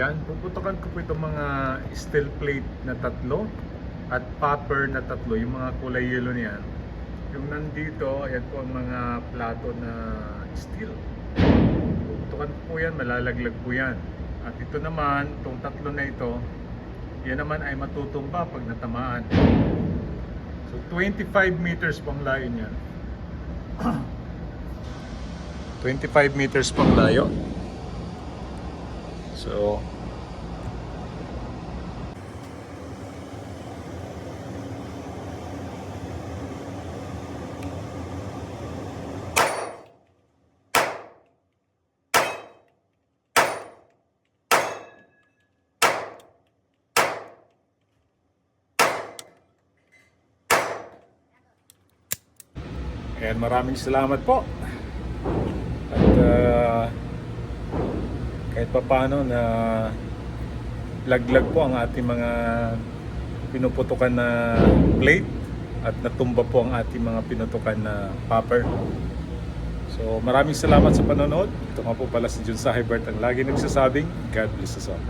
Ayan, puputokan ko po itong mga steel plate na tatlo at popper na tatlo, yung mga kulay yellow niyan. Yung nandito, ayan po ang mga plato na steel. Puputokan ko po yan, malalaglag po yan. At ito naman, itong tatlo na ito, yan naman ay matutumba pag natamaan. So 25 meters pang layo niyan. 25 meters pang layo. So, Ayan, maraming salamat po. At ah, kahit pa paano na laglag po ang ating mga pinuputukan na plate at natumba po ang ating mga pinutukan na popper. So maraming salamat sa panonood. Ito nga po pala si Jun Sahibert ang lagi nagsasabing God bless us all.